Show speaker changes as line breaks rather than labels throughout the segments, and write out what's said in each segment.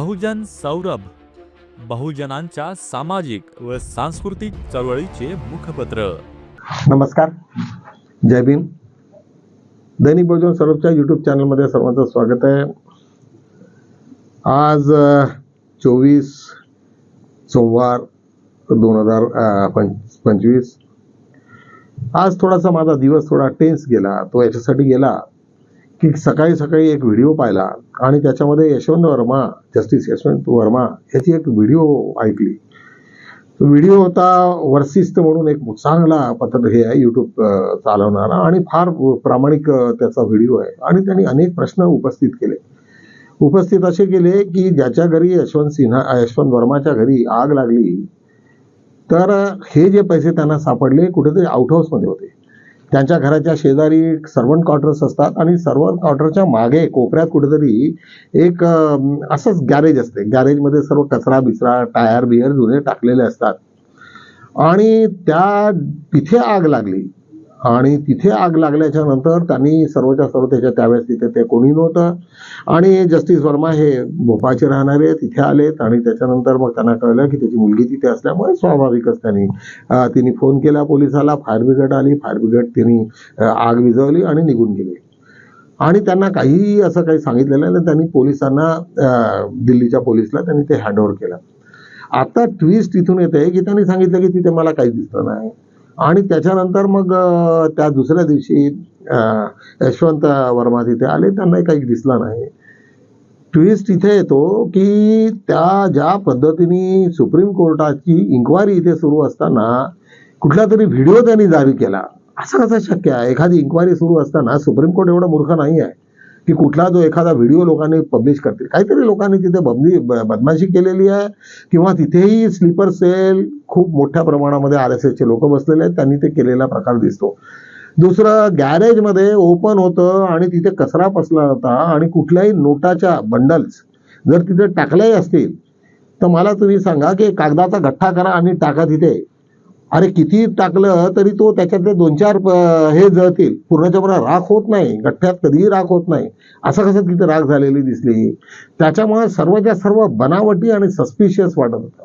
बहुजन सौरभ बहुजनांच्या सामाजिक व सांस्कृतिक चळवळीचे मुखपत्र.
नमस्कार. जय भीम. दैनिक बहुजन सौरभच्या यूट्यूब चॅनलमध्ये सर्वांचं स्वागत आहे. आज चोवीस सोमवार दोन हजार पंच पंचवीस. आज थोडासा माझा दिवस थोडा टेन्स गेला. तो याच्यासाठी गेला की सकाळी सकाळी एक व्हिडिओ पाहिला. आणि त्याच्यामध्ये यशवंत वर्मा जस्टिस यशवंत वर्मा याची एक व्हिडिओ ऐकली. व्हिडिओ होता वर्सिस्त म्हणून एक चांगला पत्र हे आहे यूट्यूब चालवणारा आणि फार प्रामाणिक त्याचा व्हिडिओ आहे. आणि त्यांनी अनेक प्रश्न उपस्थित केले. उपस्थित असे केले की ज्याच्या घरी यशवंत सिन्हा यशवंत वर्माच्या घरी आग लागली तर हे जे पैसे त्यांना सापडले कुठेतरी आउट हाऊसमध्ये होते. त्यांच्या घराच्या शेजारी सर्वंट क्वार्टर्स असतात आणि सर्वंट क्वार्टरच्या मागे कोपऱ्यात कुठेतरी एक असंच गॅरेज असते. गॅरेजमध्ये सर्व कचरा बिचरा टायर बियर जुने टाकलेले असतात. आणि त्या तिथे आग लागली. आणि तिथे आग लागल्याच्या नंतर त्यांनी सर्वच्या सर्व त्याच्या त्यावेळेस तिथे ते कोणी नव्हतं. आणि जस्टिस वर्मा हे भोपाळचे राहणारे तिथे आलेत आणि त्याच्यानंतर मग त्यांना कळलं की त्याची मुलगी तिथे असल्यामुळे स्वाभाविकच त्यांनी तिने फोन केला पोलिसाला फायर ब्रिगेड आली फायर ब्रिगेड तिने आग विझवली आणि निघून गेली. आणि त्यांना काहीही असं काही सांगितलेलं नाही त्यांनी पोलिसांना दिल्लीच्या पोलिसला त्यांनी ते हँडओव्हर केलं. आता ट्विस्ट इथून येते की त्यांनी सांगितलं की तिथे मला काही दिसलं नाही. आणि त्याच्यानंतर मग त्या दुसऱ्या दिवशी यशवंत वर्मा तिथे आले. त्यांनाही काही दिसला नाही. ट्विस्ट इथे येतो की त्या ज्या पद्धतीने सुप्रीम कोर्टाची इन्क्वायरी इथे सुरू असताना कुठला तरी व्हिडिओ त्यांनी जारी केला. असं कसं शक्य आहे? एखादी इन्क्वायरी सुरू असताना सुप्रीम कोर्ट एवढा मूर्ख नाही आहे की कुठला जो एखादा व्हिडिओ लोकांनी पब्लिश करतील. काहीतरी लोकांनी तिथे बदली बदमाशी केलेली आहे किंवा तिथेही स्लीपर सेल खूप मोठ्या प्रमाणामध्ये आर एस एसचे लोक बसलेले आहेत त्यांनी ते केलेला प्रकार दिसतो. दुसरं गॅरेजमध्ये ओपन होतं आणि तिथे कचरा पसला होता आणि कुठल्याही नोटाच्या बंडल्स जर तिथे टाकल्याही असतील तर मला तुम्ही सांगा की कागदाचा गठ्ठा करा आणि टाका तिथे. अरे किती टाकलं तरी तो त्याच्यातले दोन चार हे जळतील. पूर्णच्या पूर्ण राख होत नाही. गठ्ठ्यात कधीही राख होत नाही. असं कसं तिथे राख झालेली दिसली? त्याच्यामुळे सर्वच्या सर्व बनावटी आणि सस्पिशियस वाटत होतं.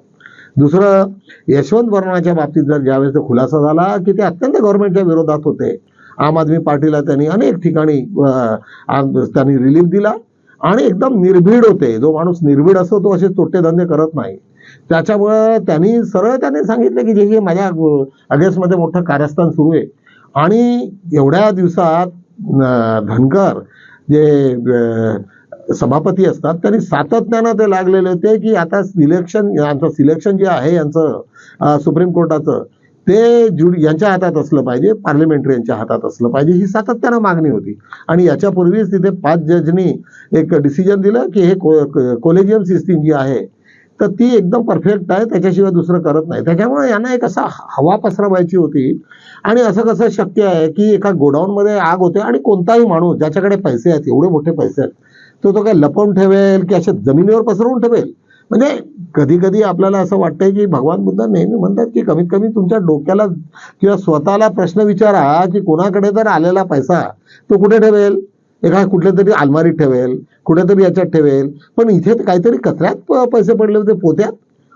दुसरं यशवंत वर्णाच्या बाबतीत जर ज्यावेळेस तो खुलासा झाला की ते अत्यंत गव्हर्नमेंटच्या विरोधात होते. आम आदमी पार्टीला त्यांनी अनेक ठिकाणी त्यांनी रिलीफ दिला आणि एकदम निर्भीड होते. जो माणूस निर्भीड असतो तो असे तोटे धंदे करत नाही. त्याच्यामुळं त्यांनी सरळ त्यांनी सांगितलं की जे जे माझ्या अगेन्स्टमध्ये मोठं कार्यस्थान सुरू आहे. आणि एवढ्या दिवसात धनकर जे सभापती असतात त्यांनी सातत्यानं ते लागलेले होते की आता सिलेक्शन यांचं सिलेक्शन जे आहे यांचं सुप्रीम कोर्टाचं ते जुड यांच्या हातात असलं पाहिजे पार्लिमेंटरी यांच्या हातात असलं पाहिजे ही सातत्यानं मागणी होती. आणि याच्यापूर्वीच तिथे पाच जजनी एक डिसिजन दिलं की हे कोलेजियम सिस्टीम जी आहे तर ती एकदम परफेक्ट आहे त्याच्याशिवाय दुसरं करत नाही. त्याच्यामुळे यांना एक असा हवा पसरवायची होती. आणि असं कसं शक्य आहे की एका गोडाऊनमध्ये आग होते आणि कोणताही माणूस ज्याच्याकडे पैसे आहेत एवढे मोठे पैसे आहेत तो तो काय लपवून ठेवेल की अशा जमिनीवर पसरवून ठेवेल? म्हणजे कधी कधी आपल्याला असं वाटतंय की भगवान बुद्ध नेहमी म्हणतात की कमीत कमी तुमच्या डोक्याला किंवा स्वतःला प्रश्न विचारा की कोणाकडे जर आलेला पैसा तो कुठे ठेवेल? एका कुठल्या तरी अलमारीत ठेवेल कुठेतरी याच्यात ठेवेल. पण इथे काहीतरी कचऱ्यात पैसे पडले होते पोत्यात.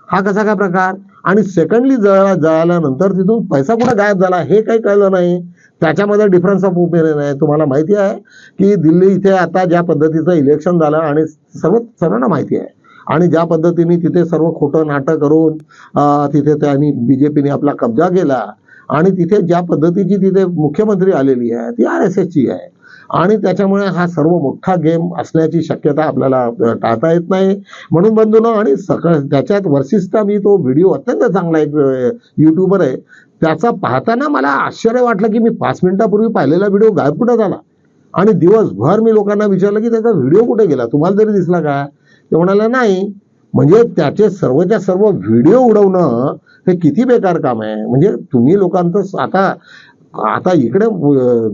हा कसा काय प्रकार? आणि सेकंडली जळा जळाल्यानंतर तिथून पैसा कुठे गायब झाला हे काही कळलं नाही. त्याच्यामध्ये डिफरन्स ऑफ ओपिनियन आहे. तुम्हाला माहिती आहे की दिल्ली इथे आता ज्या पद्धतीचं इलेक्शन झालं आणि सर्व सर्वांना माहिती आहे. आणि ज्या पद्धतीने तिथे सर्व खोटं नाटक करून तिथे त्यांनी बीजेपीने आपला कब्जा केला. आणि तिथे ज्या पद्धतीची तिथे मुख्यमंत्री आलेली आहे ती आर एस एसची आहे. आणि त्याच्यामुळे हा सर्व मोठा गेम असण्याची शक्यता आपल्याला टाळता येत नाही. म्हणून बंधून आणि सकाळ त्याच्यात वर्षिस्ता मी तो व्हिडिओ अत्यंत चांगला एक युट्यूबर आहे. त्याचा पाहताना मला आश्चर्य वाटलं की मी पाच मिनिटापूर्वी पाहिलेला व्हिडिओ गायब कुठं झाला? आणि दिवसभर मी लोकांना विचारलं की त्याचा व्हिडिओ कुठे गेला? तुम्हाला तरी दिसला का? ते म्हणाला नाही. म्हणजे त्याचे सर्वच्या सर्व व्हिडिओ उडवणं हे किती बेकार काम आहे. म्हणजे तुम्ही लोकांचं आता आता इकडे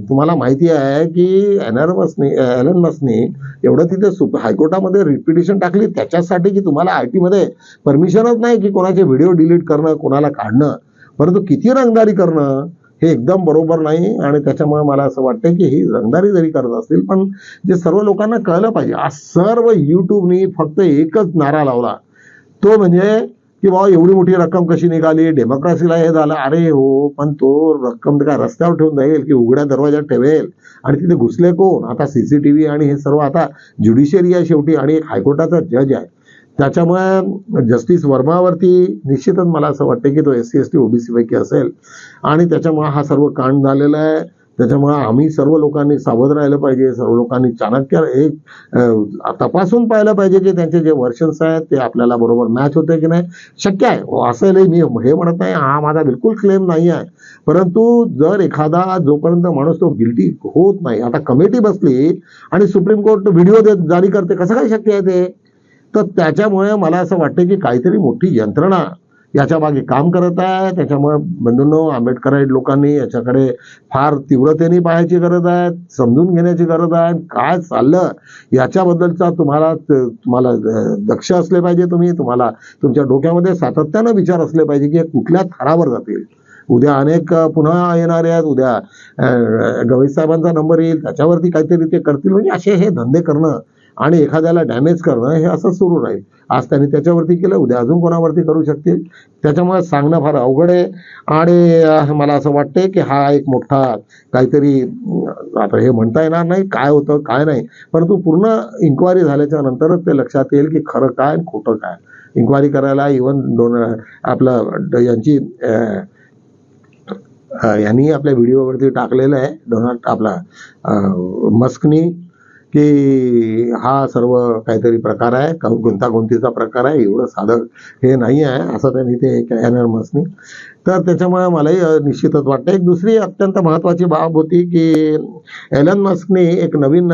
तुम्हाला माहिती आहे की एनआर मसनी एलन मसनी एवढं तिथे सुप हायकोर्टामध्ये रिपिटिशन टाकली. त्याच्यासाठी की तुम्हाला आय टीमध्ये परमिशनच नाही की कोणाचे व्हिडिओ डिलीट करणं कोणाला काढणं. परंतु किती रंगदारी करणं हे एकदम बरोबर नाही. आणि त्याच्यामुळे मला असं वाटतं की ही रंगदारी जरी करत असतील पण जे सर्व लोकांना कळलं पाहिजे. आज सर्व यूट्यूबनी फक्त एकच नारा लावला. तो म्हणजे की बाबा एवढी मोठी रक्कम कशी निघाली? डेमोक्रेसीला हे झालं. अरे हो पण तो रक्कम काय रस्त्यावर ठेवून जाईल की उघड्या दरवाज्यात ठेवेल? आणि तिथे घुसले कोण? आता सीसीटीव्ही आणि हे सर्व आता ज्युडिशियरी आहे शेवटी आणि एक हायकोर्टाचा जज आहे. त्याच्यामुळे जस्टिस वर्मावरती निश्चितच मला असं वाटतं की तो S C S T OBC पैकी असेल. आणि त्याच्यामुळे हा सर्व कांड झालेला आहे. त्याच्यामुळे आम्ही सर्व लोकांनी सावध राहिलं पाहिजे सर्व लोकांनी चाणक्य एक तपासून पाहिलं पाहिजे की त्यांचे जे वर्षन्स आहेत ते आपल्याला बरोबर मॅच होते की नाही. शक्य आहे. हो, असं असेलही मी हे म्हणत नाही हा माझा बिलकुल क्लेम नाही आहे. परंतु जर एखादा जोपर्यंत माणूस तो गिल्टी होत नाही आता कमिटी बसली आणि सुप्रीम कोर्ट व्हिडिओ देत जारी करते कसं काय शक्य आहे ते? तर त्याच्यामुळे मला असं वाटतं की काहीतरी मोठी यंत्रणा याच्या मागे काम करत आहे त्याच्यामुळे बंधूंनो आंबेडकर लोकांनी याच्याकडे फार तीव्रतेने पाहायची गरज आहे समजून घेण्याची गरज आहे. काय चाललं याच्याबद्दलचा तुम्हाला तुम्हाला दक्ष असले पाहिजे तुम्ही. तुम्हाला तुमच्या डोक्यामध्ये सातत्यानं विचार असले पाहिजे की कुठल्या थरावर जातील. उद्या अनेक पुन्हा येणारे आहेत. उद्या गवई साहेबांचा नंबर येईल. त्याच्यावरती काहीतरी ते करतील. म्हणजे असे हे धंदे करणं आणि एखाद्याला डॅमेज करणं हे असं सुरू राहील. आज त्यांनी त्याच्यावरती केलं उद्या अजून कोणावरती करू शकतील? त्याच्यामुळे सांगणं फार अवघड आहे. आणि मला असं वाटतंय की हा एक मोठा काहीतरी आता हे म्हणता येणार नाही काय होतं काय नाही. परंतु पूर्ण इन्क्वायरी झाल्याच्या नंतरच ते लक्षात येईल की खरं काय आणि खोटं काय. इन्क्वायरी करायला इवन दोन आपलं यांची यांनी आपल्या व्हिडिओवरती टाकलेलं आहे. डोनाल्ड आपला मस्कनी की हा सर्व काहीतरी प्रकार आहे. क- गुंतागुंतीचा प्रकार आहे. एवढं साधं हे नाही आहे असं त्यांनी ते कॅनर मस्कनी तर त्याच्यामुळे मलाही निश्चितच वाटतं. एक दुसरी अत्यंत महत्त्वाची बाब होती की एलन मस्कने एक नवीन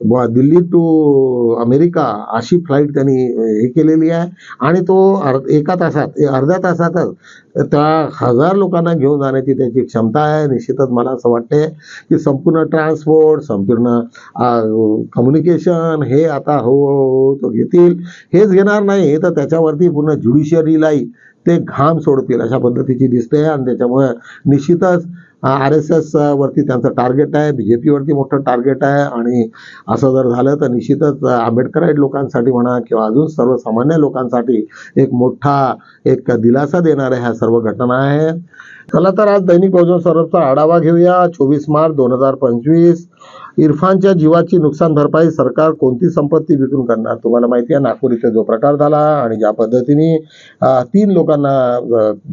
दिल्ली टू अमेरिका अशी फ्लाईट त्यांनी हे केलेली आहे. आणि तो अर्ध एका तासात अर्ध्या तासातच त्या हजार लोकांना घेऊन जाण्याची त्याची क्षमता आहे. निश्चितच मला असं वाटते की संपूर्ण ट्रान्सपोर्ट संपूर्ण कम्युनिकेशन हे आता हो तो घेतील. हेच घेणार नाही तर त्याच्यावरती पूर्ण ज्युडिशियरीलाही ते घाम सोडतील अशा पद्धतीची दिसते आणि त्याच्यामुळे निश्चितच आर एस एस वरती त्यांचं टार्गेट आहे बी जे पीवरती मोठं टार्गेट आहे आणि असं जर झालं तर निश्चितच आंबेडकराईट लोकांसाठी म्हणा किंवा अजून सर्वसामान्य लोकांसाठी एक मोठा एक दिलासा देणाऱ्या ह्या सर्व घटना आहेत चला तर आज दैनिक बहुजन सर्वचा आढावा घेऊया. चोवीस मार्च दोन हजार पंचवीस. इरफानच्या जीवाची नुकसान भरपाई सरकार कोणती संपत्ती विकून करणार? तुम्हाला माहिती आहे नागपूर इथे जो प्रकार झाला आणि ज्या पद्धतीने तीन लोकांना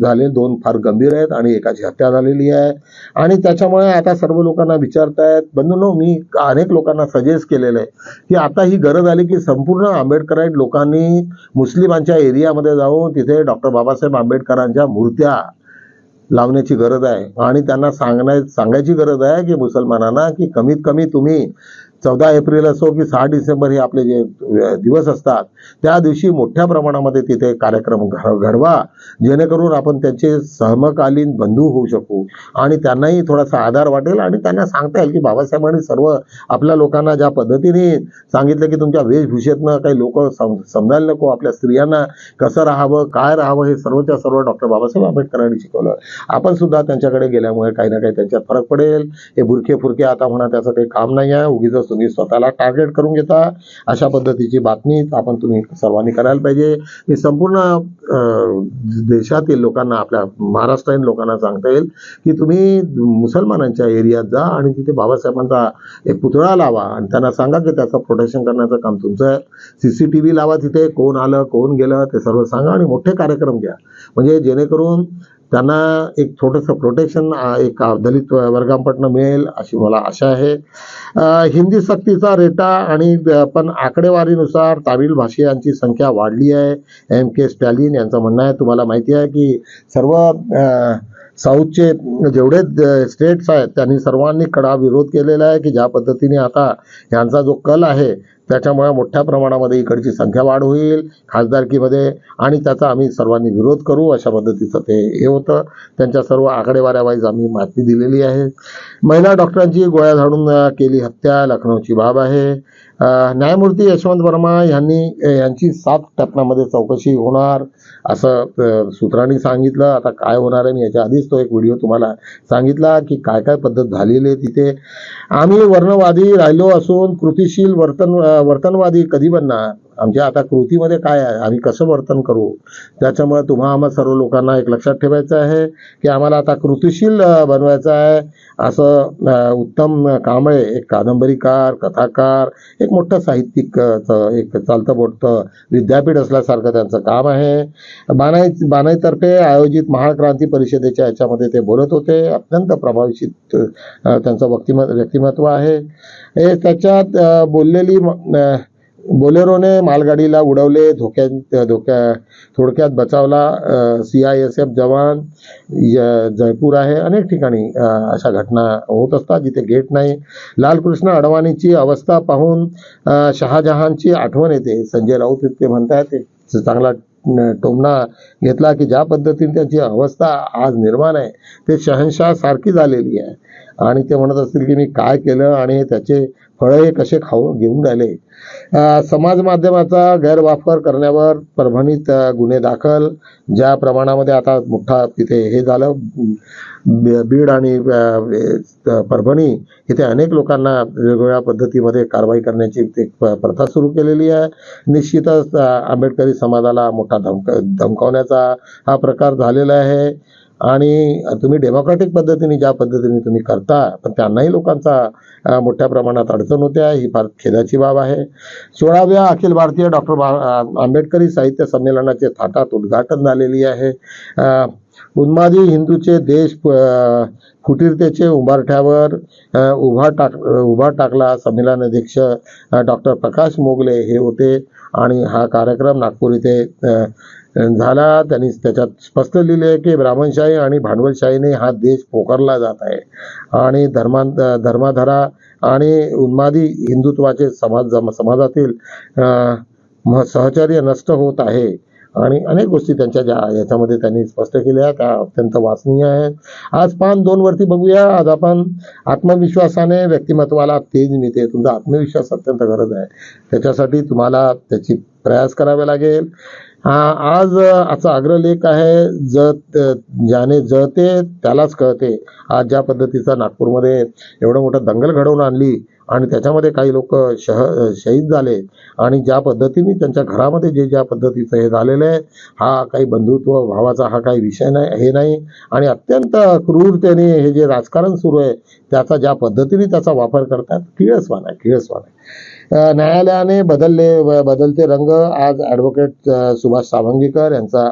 झाले दोन फार गंभीर आहेत आणि एकाची हत्या झालेली आहे. आणि त्याच्यामुळे आता सर्व लोकांना विचारतायत बंधूंनो मी अनेक लोकांना सजेस्ट केलेलं आहे की आता ही गरज आली की संपूर्ण आंबेडकराईट लोकांनी मुस्लिमांच्या एरियामध्ये जाऊन तिथे डॉक्टर बाबासाहेब आंबेडकरांच्या मूर्त्या लावण्याची गरज आहे. आणि त्यांना सांगण्या सांगायची गरज आहे की मुसलमानांना की कमीत कमी तुम्ही चौदा एप्रिल असो की सहा डिसेंबर हे आपले जे दिवस असतात त्या दिवशी मोठ्या प्रमाणामध्ये तिथे कार्यक्रम घडवा. जेणेकरून आपण त्यांचे समकालीन बंधू होऊ शकू आणि त्यांनाही थोडासा आधार वाटेल आणि त्यांना सांगता येईल की बाबासाहेबांनी सर्व आपल्या लोकांना ज्या पद्धतीने सांगितलं की तुमच्या वेशभूषेतनं काही लोक समजायला नको आपल्या स्त्रियांना कसं राहावं काय राहावं हे सर्वच्या सर्व डॉक्टर बाबासाहेब आंबेडकरांनी शिकवलं. आपण सुद्धा त्यांच्याकडे गेल्यामुळे काही ना काही त्यांच्यात फरक पडेल. हे बुरखे फुरके आता म्हणा त्याचं काही काम नाही आहे उगीच तुम्ही स्वतःला टार्गेट करून घेता. अशा पद्धतीची बातमी आपण तुम्ही सर्वांनी करायला पाहिजे. मी संपूर्ण देशातील लोकांना आपल्या महाराष्ट्रीयन लोकांना सांगता येईल की तुम्ही मुसलमानांच्या एरियात जा आणि तिथे बाबासाहेबांचा एक पुतळा लावा आणि त्यांना सांगा की त्याचं प्रोटेक्शन करण्याचं काम तुमचं आहे. सी सी टी व्ही लावा तिथे कोण आलं कोण गेलं ते सर्व सांगा आणि मोठे कार्यक्रम घ्या. म्हणजे जेणेकरून त्यांना एक छोटंसं प्रोटेक्शन एक दलित वर्गांपटनं मिळेल अशी मला आशा आहे. हिंदी सक्तीचा रेटा आणि पण आकडेवारीनुसार तामिळ भाषियांची संख्या वाढली आहे. एम के स्टॅलिन यांचं म्हणणं आहे तुम्हाला माहिती आहे की सर्व साऊथचे जेवढे स्टेट्स आहेत त्यांनी सर्वांनी कडा विरोध केलेला आहे की ज्या पद्धतीने आता यांचा जो कल आहे त्याच्यामुळे मोठ्या प्रमाणामध्ये इकडची संख्या वाढ होईल खासदारकीमध्ये. आणि त्याचा आम्ही सर्वांनी विरोध करू अशा पद्धतीचं ते हे होतं. त्यांच्या सर्व आकडेवाऱ्यावाईज आम्ही माहिती दिलेली आहे. महिला डॉक्टरांची गोळ्या झाडून केली हत्या लखनौची बाब आहे. न्यायमूर्ती यशवंत वर्मा यांनी यांची सात टप्प्यामध्ये चौकशी होणार असं सूत्रांनी सांगितलं. आता काय होणार आहे मी याच्या आधीच तो एक व्हिडिओ तुम्हाला सांगितला की काय काय पद्धत झालेली आहे तिथे. आम्ही वर्णवादी राहिलो असून कृतिशील वर्तन वर्तनवादी कधी बनणार? आमच्या आता कृतीमध्ये काय आहे? आम्ही कसं वर्तन करू? त्याच्यामुळे तुम्हा आम्हा सर्व लोकांना एक लक्षात ठेवायचं आहे की आम्हाला आता कृतिशील बनवायचं आहे. असं उत्तम कांबळे एक कादंबरीकार कथाकार एक मोठं साहित्यिक एक चालतं मोठं विद्यापीठ असल्यासारखं त्यांचं काम आहे. बानाई बानाईतर्फे आयोजित महाक्रांती परिषदेच्या याच्यामध्ये ते बोलत होते. अत्यंत प्रभावित त्यांचं व्यक्तिम व्यक्तिमत्व आहे. हे त्याच्यात बोललेली बोलेरोने मालगाडीला उडवले धोक्यात धोक्या थोडक्यात बचावला सी आय एस एफ जवान जयपूर आहे. अनेक ठिकाणी अशा घटना होत असतात जिथे गेट नाही. लालकृष्ण अडवाणीची अवस्था पाहून शहाजहानची आठवण येते. संजय राऊत इतके म्हणतात चांगला टोमणा घेतला की ज्या पद्धतीने त्याची अवस्था आज निर्माण आहे ते शहनशाह सारखी झालेली आहे. आणि ते म्हणत असतील की मी काय केलं आणि त्याचे फळं हे कसे खाऊ घेऊन राहिले. समाज माध्यमाचा गैरवापर करण्यावर परभणीत गुन्हे दाखल. ज्या प्रमाणामध्ये आता मोठा तिथे हे झालं बीड आणि परभणी इथे अनेक लोकांना वेगवेगळ्या पद्धतीमध्ये कारवाई करण्याची एक प्रथा सुरू केलेली आहे. निश्चितच आंबेडकरी समाजाला मोठा धमक धमकावण्याचा हा प्रकार झालेला आहे. आणि तुम्ही डेमोक्रॅटिक पद्धतीने ज्या पद्धतीने तुम्ही करता पण त्यांनाही लोकांचा मोठ्या प्रमाणात अडचण होते आहे ही फार खेदाची बाब आहे. सोळाव्या अखिल भारतीय डॉक्टर बा आंबेडकरी साहित्य संमेलनाचे थाटात उद्घाटन झालेली आहे. उन्मादी हिंदूचे देश कुटीरतेचे फुटीरतेचे उभा टाक उभा टाकला संमेलन अध्यक्ष डॉक्टर प्रकाश मोगले हे होते. आणि हा कार्यक्रम नागपूर इथे झाला. त्यांनी त्याच्यात स्पष्ट लिहिले की ब्राह्मणशाही आणि भांडवलशाहीने हा देश पोकारला जात आहे. आणि धर्मांत धर्माधरा आणि उन्मादी हिंदुत्वाचे समाज समाजातील सहचर्य नष्ट होत आहे. आणि अनेक गोष्टी त्यांच्या ज्या याच्यामध्ये त्यांनी स्पष्ट केल्या त्या अत्यंत वाचनीय आहेत. आज पान दोन वरती बघूया. आज आपण आत्मविश्वासाने व्यक्तिमत्वाला तेज मिळते. तुमचा आत्मविश्वास अत्यंत गरज आहे. त्याच्यासाठी तुम्हाला त्याची प्रयास करावे लागेल. आज असा अग्रलेख आहे जत ज्याने जळते त्यालाच कळते. आज ज्या पद्धतीचा नागपूरमध्ये एवढं मोठं दंगल घडवून आणली आणि त्याच्यामध्ये काही लोक शह शहीद झाले आणि ज्या पद्धतीने त्यांच्या घरामध्ये जे ज्या पद्धतीचं हे झालेलं आहे हा काही बंधुत्व भावाचा हा काही विषय नाही हे नाही. आणि अत्यंत क्रूरतेने हे जे राजकारण सुरू आहे त्याचा ज्या पद्धतीने त्याचा वापर करतात किळसवान आहे किळसवान आहे. न्यायालयाने बदलले बदलते रंग. आज ॲडव्होकेट सुभाष सावंगीकर यांचा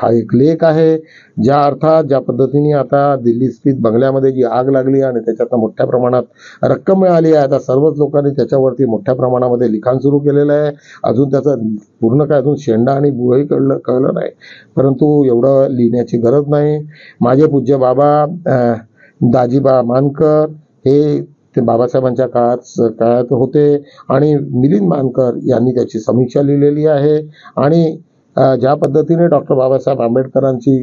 हा एक लेख आहे ज्या अर्थात ज्या पद्धतीने आता दिल्ली स्थित बंगल्यामध्ये जी आग लागली आणि त्याच्यात मोठ्या प्रमाणात रक्कम मिळाली आहे. आता सर्वच लोकांनी त्याच्यावरती मोठ्या प्रमाणामध्ये लिखाण सुरू केलेलं आहे. अजून त्याचं पूर्ण काय अजून शेंडा आणि बुवही कळलं कळलं नाही. परंतु एवढं लिहिण्याची गरज नाही. माझे पूज्य बाबा दाजीबा मानकर हे ते बाबासाहेबांच्या काळात काळात होते. आणि मिलिंद मानकर यांनी त्याची समीक्षा लिहिलेली आहे. आणि ज्या पद्धतीने डॉक्टर बाबासाहेब आंबेडकरांची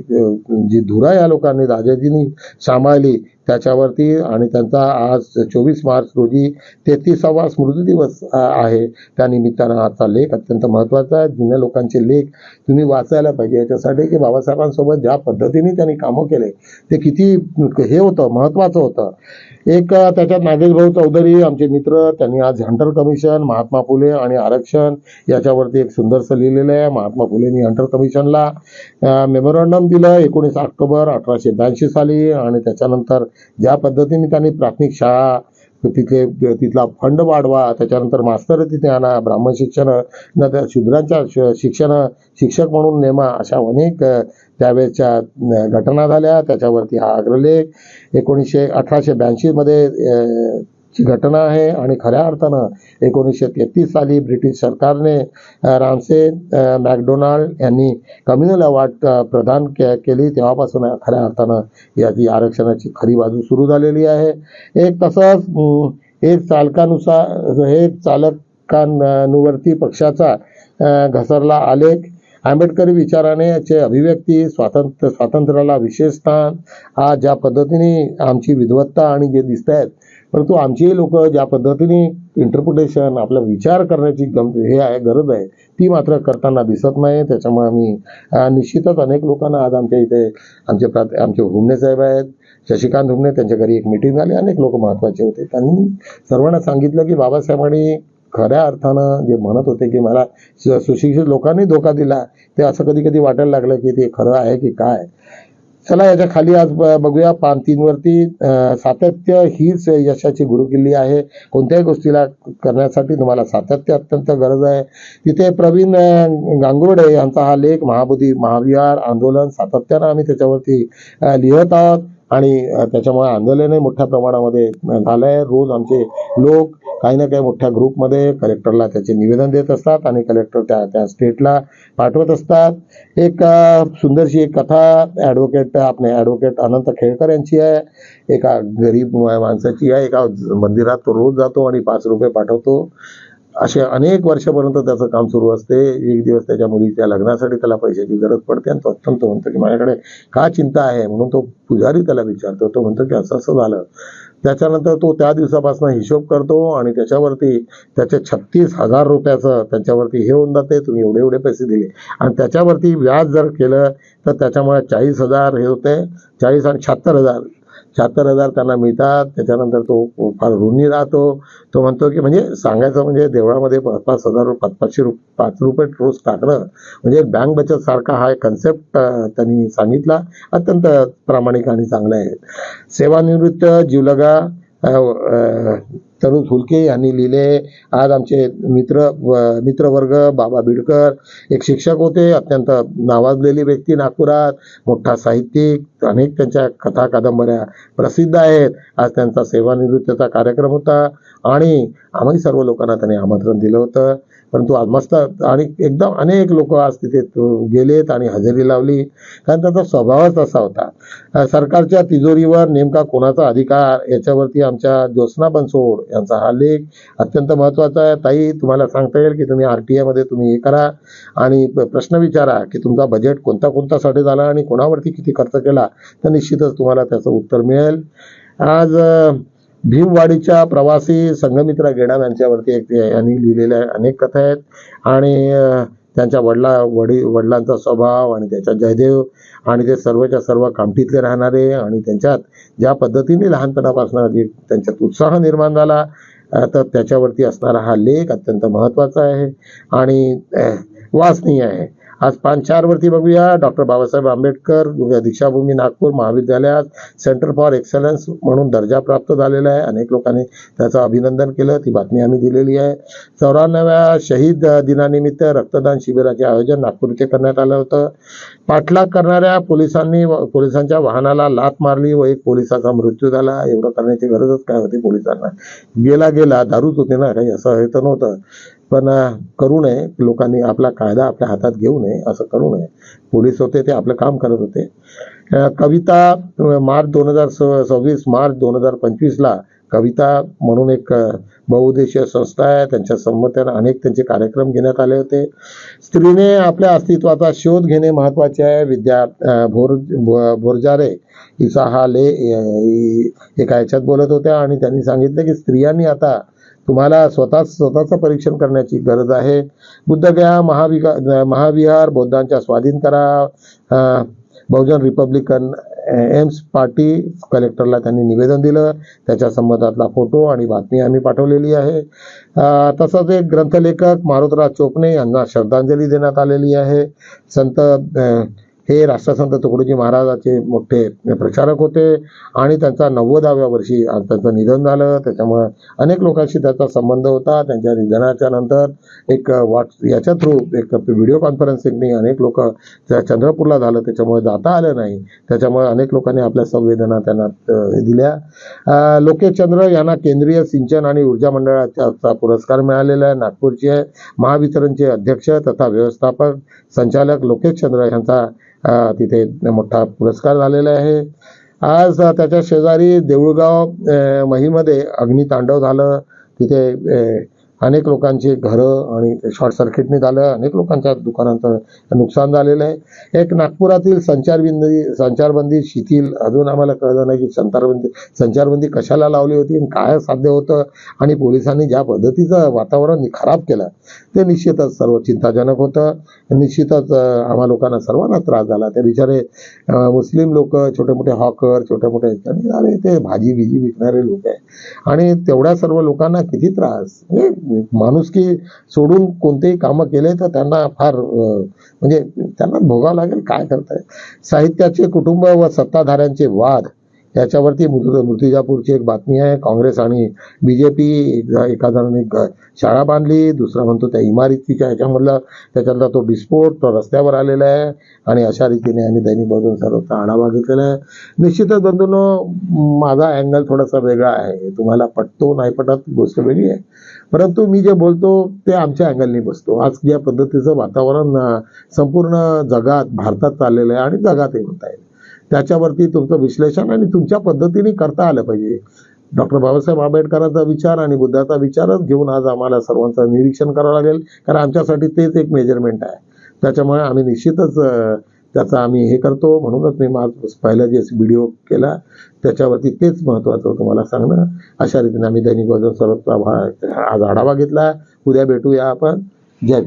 जी धुरा या लोकांनी राजाजींनी सांभाळली त्याच्यावरती आणि त्यांचा आज चोवीस मार्च रोजी तेहतीसावा स्मृती दिवस आहे. त्या निमित्तानं आजचा लेख अत्यंत महत्त्वाचा आहे. जुन्या लोकांचे लेख तुम्ही वाचायला पाहिजे. याच्यासाठी की बाबासाहेबांसोबत ज्या पद्धतीने त्यांनी कामं केले ते किती हे होतं महत्त्वाचं होतं. एक त्याच्यात नागेश भाऊ चौधरी आमचे मित्र त्यांनी आज हंटर कमिशन महात्मा फुले आणि आरक्षण याच्यावरती एक सुंदरसं लिहिलेलं आहे. महात्मा फुलेंनी हंटर कमिशनला मेमोरंडम दिलं एकोणीस ऑक्टोबर अठराशे ब्याऐंशी साली आणि त्याच्यानंतर ज्या पद्धतीने त्यांनी प्राथमिक शाळा तिथे तिथला फंड वाढवा त्याच्यानंतर मास्तर तिथे आणा ब्राह्मण शिक्षण न त्या शूद्रांच्या शिक्षण शिक्षक म्हणून नेमा अशा अनेक त्यावेळेच्या घटना झाल्या त्याच्यावरती हा अग्रलेख. एकोणीसशे अठराशे ब्याऐंशीमध्ये ची घटना आहे आणि खऱ्या अर्थानं एकोणीसशे तेहतीस साली ब्रिटिश सरकारने रामसे मॅकडोनाल्ड यांनी कम्युनल अवॉर्ड प्रदान के केली. तेव्हापासून खऱ्या अर्थानं याची आरक्षणाची खरी बाजू सुरू झालेली आहे. एक तसंच हे एक चालकानुसार हे चालकांवरती पक्षाचा घसरला आलेख. आंबेडकरी विचाराने अभिव्यक्ती स्वातंत्र्य स्वातंत्र्याला विशेष स्थान आज ज्या पद्धतीने आमची विद्वत्ता आणि जे दिसत आहेत. परंतु आमचीही लोक ज्या पद्धतीने इंटरप्रिटेशन आपला विचार करण्याची गम हे आहे गरज आहे ती मात्र करताना दिसत नाही. त्याच्यामुळे आम्ही निश्चितच अनेक लोकांना आज आमच्या इथे आमचे प्रात आमचे हुमणे साहेब आहेत शशिकांत हुमणे त्यांच्या घरी एक मिटिंग झाली. अनेक लोक महत्त्वाचे होते. त्यांनी सर्वांना सांगितलं की बाबासाहेबांनी खऱ्या अर्थानं जे म्हणत होते की मला सुशिक्षित लोकांनी धोका दिला ते असं कधी कधी वाटायला लागलं की ते खरं आहे की काय? चला याच्या खाली आज बघूया. पान सातत्य हीच यशाची गुरुकिल्ली आहे. कोणत्याही गोष्टीला करण्यासाठी तुम्हाला सातत्य अत्यंत गरज आहे. तिथे प्रवीण गांगुर्डे यांचा हा लेख महाबोधी महाविहार आंदोलन सातत्यानं आम्ही त्याच्यावरती लिहत आहोत. आणि त्याच्यामुळे आंदोलनही मोठ्या प्रमाणामध्ये झालं झालंय. रोज आमचे लोक काही ना काही मोठ्या ग्रुपमध्ये कलेक्टरला त्याचे निवेदन देत असतात आणि कलेक्टर त्या त्या स्टेटला पाठवत असतात. एक सुंदरशी एक कथा ॲडव्होकेट आपले ॲडव्होकेट अनंत खेळकर यांची आहे. एका गरीब माणसाची आहे. एका मंदिरात तो रोज जातो आणि पाच रुपये पाठवतो. असे अनेक वर्षापर्यंत त्याचं काम सुरू असते. एक दिवस त्याच्या मुलीच्या लग्नासाठी त्याला पैशाची गरज पडते आणि तो अत्यंत म्हणतो की माझ्याकडे का चिंता आहे? म्हणून तो पुजारी त्याला विचारतो. तो म्हणतो की असं असं झालं. त्याच्यानंतर तो त्या दिवसापासून हिशोब करतो आणि त्याच्यावरती त्याचे छत्तीस हजार रुपयाचं त्याच्यावरती हे होऊन जाते. तुम्ही एवढे एवढे पैसे दिले. आणि त्याच्यावरती व्याज जर केलं तर त्याच्यामुळे चाळीस हजार हे होते. चाळीस आणि शहात्तर हजार. शहात्तर हजार त्यांना मिळतात. त्याच्यानंतर तो फार ऋणी राहतो. तो म्हणतो की म्हणजे सांगायचं म्हणजे देवळामध्ये पाच पाच हजार रुपये पाच पाचशे रु पाच रुपये रोज टाकणं म्हणजे बँक बचत सारखा हा कन्सेप्ट त्यांनी सांगितला. अत्यंत प्रामाणिक आणि चांगला आहे. सेवानिवृत्त जीवलगा अ, तरुण फुलके यांनी लिहिले. आज आमचे मित्र मित्रवर्ग बाबा बिडकर एक शिक्षक होते अत्यंत नावाजलेली व्यक्ती नागपुरात मोठा साहित्यिक अनेक त्यांच्या कथा कादंबऱ्या प्रसिद्ध आहेत. आज त्यांचा सेवानिवृत्तीचा कार्यक्रम होता आणि आम्ही सर्व लोकांना त्यांनी आमंत्रण दिलं होतं. परंतु आज मस्त आणि एकदम अनेक लोक आज तिथे गेलेत आणि हजेरी लावली. कारण त्याचा स्वभावच असा होता. सरकारच्या तिजोरीवर नेमका कोणाचा अधिकार याच्यावरती आमच्या ज्योत्स्ना बनसोड यांचा हा लेख अत्यंत महत्त्वाचा आहे. ताई तुम्हाला सांगता येईल की तुम्ही आर टी मध्ये तुम्ही हे करा आणि प्रश्न विचारा की तुमचा बजेट कोणता कोणता साठी झाला आणि कोणावरती किती खर्च केला तर निश्चितच तुम्हाला त्याचं उत्तर मिळेल. आज भीमवाडीच्या प्रवासी संघमित्रा गेडाम यांच्यावरती एक यांनी लिहिलेल्या अनेक कथा आहेत. आणि त्यांच्या वडला वडी वडिलांचा स्वभाव आणि त्याच्या जयदेव आणि ते सर्वच्या सर्व कामठीतले राहणारे आणि त्यांच्यात ज्या पद्धतीने लहानपणापासून त्यांच्यात उत्साह निर्माण झाला तर त्याच्यावरती असणारा हा लेख अत्यंत महत्त्वाचा आहे आणि वाचनीय आहे. आज पान चार वरती बघूया. डॉक्टर बाबासाहेब आंबेडकर दीक्षाभूमी नागपूर महाविद्यालयात सेंटर फॉर एक्सलन्स म्हणून दर्जा प्राप्त झालेला आहे. अनेक लोकांनी त्याचं अभिनंदन केलं. ती बातमी आम्ही दिलेली आहे. चौऱ्याण्णव्या शहीद दिनानिमित्त रक्तदान शिबिराचे आयोजन नागपूर इथे करण्यात आलं होतं. पाठलाग करणाऱ्या पोलिसांनी पोलिसांच्या वाहनाला लात मारली व एक पोलिसाचा मृत्यू झाला. एवढं करण्याची गरजच काय होती पोलिसांना? गेला गेला दारूच होते ना काही? असं हे तर नव्हतं. पण करू नये लोकांनी आपला कायदा आपल्या हातात घेऊ नये असं करू नये. पोलीस होते ते आपलं काम करत होते. कविता मार्च दोन हजार सव्वीस मार्च दोन हजार पंचवीसला कविता म्हणून एक बहुउद्देशीय संस्था आहे. त्यांच्या संमत्यानं अनेक त्यांचे कार्यक्रम घेण्यात आले होते. स्त्रीने आपल्या अस्तित्वाचा शोध घेणे महत्त्वाचे आहे. विद्या भोर भोरजारे इसा हा ले एका ह्याच्यात बोलत होत्या आणि त्यांनी सांगितलं की स्त्रियांनी आता तुम्हाला स्वतः स्वतःचं परीक्षण करण्याची गरज आहे. बुद्धगया महाविका महाविहार बौद्धांच्या स्वाधीन करा. बहुजन रिपब्लिकन एम्स पार्टी कलेक्टरला त्यांनी निवेदन दिलं. त्याच्या संबंधातला फोटो आणि बातमी आम्ही पाठवलेली आहे. तसंच एक ग्रंथलेखक मारुतराज चोपणे यांना श्रद्धांजली देण्यात आलेली आहे. संत हे राष्ट्रसंत तुकडोजी महाराजाचे मोठे प्रचारक होते आणि त्यांचा नव्वदाव्या वर्षी त्यांचं निधन झालं. त्याच्यामुळे अनेक लोकांशी त्याचा संबंध होता. त्यांच्या निधनाच्या नंतर एक व्हॉट्स याच्या थ्रू एक व्हिडिओ कॉन्फरन्सिंगनी अनेक लोक चंद्रपूरला झालं. त्याच्यामुळे जाता आलं नाही. त्याच्यामुळे अनेक लोकांनी आपल्या संवेदना त्यांना दिल्या. लोकेश चंद्र यांना केंद्रीय सिंचन आणि ऊर्जा मंडळाचा पुरस्कार मिळालेला आहे. नागपूरचे महावितरणचे अध्यक्ष तथा व्यवस्थापक संचालक लोकेश चंद्र यांचा तिथे मोठा पुरस्कार झालेला आहे. आज त्याच्या शेजारी देऊळगाव महीमध्ये अग्नितांडव झालं. तिथे अनेक लोकांची घरं आणि शॉर्ट सर्किटने झालं. अनेक लोकांच्या दुकानांचं नुकसान झालेलं आहे. एक नागपुरातील संचारबंदी संचारबंदी शिथिल. अजून आम्हाला कळलं नाही की संचारबंदी संचारबंदी कशाला लावली होती आणि काय साध्य होतं? आणि पोलिसांनी ज्या पद्धतीचं वातावरण खराब केलं ते निश्चितच सर्व चिंताजनक होतं. निश्चितच आम्हा लोकांना सर्वांना त्रास झाला. ते बिचारे मुस्लिम लोक छोटे मोठे हॉकर छोटे मोठे आणि अरे ते भाजी बिजी विकणारे लोक आहे आणि तेवढ्या सर्व लोकांना किती त्रास? म्हणजे माणुसकी सोडून कोणतेही कामं केले तर त्यांना फार म्हणजे त्यांना भोगावं लागेल. काय करताय? साहित्याचे कुटुंब व सत्ताधाऱ्यांचे वाद याच्यावरती मृत- एक बातमी आहे. काँग्रेस आणि बीजेपी एका जणांनी शाळा बांधली दुसरा म्हणतो त्या इमारतीच्या ह्याच्यामधला त्याच्यातला तो विस्फोट तो रस्त्यावर आलेला आहे आणि अशा रीतीने आम्ही दैनिक बघून सर्वचा आढावा घेतलेला आहे. निश्चितच बंधूंनो माझा अँगल थोडासा वेगळा आहे. तुम्हाला पटतो नाही पटत गोष्ट वेगळी आहे. परंतु मी जे बोलतो ते आमच्या अँगलनी बसतो. आज ज्या पद्धतीचं वातावरण संपूर्ण जगात भारतात चाललेलं आहे आणि जगातही म्हणता येईल. त्याच्यावरती तुमचं विश्लेषण आणि तुमच्या पद्धतीने करता आलं पाहिजे. डॉक्टर बाबासाहेब आंबेडकरांचा विचार आणि बुद्धाचा विचारच घेऊन आज आम्हाला सर्वांचं निरीक्षण करावं लागेल. कारण आमच्यासाठी तेच एक मेजरमेंट आहे. त्याच्यामुळे आम्ही निश्चितच त्याचा त्याचं आम्ही हे करतो. म्हणूनच मी माझ पहिला जे व्हिडिओ केला त्याच्यावरती तेच महत्त्वाचं तुम्हाला सांगणं. अशा रीतीने आम्ही दैनिक वजन सर्वचा आज आढावा घेतला. उद्या भेटूया आपण. जय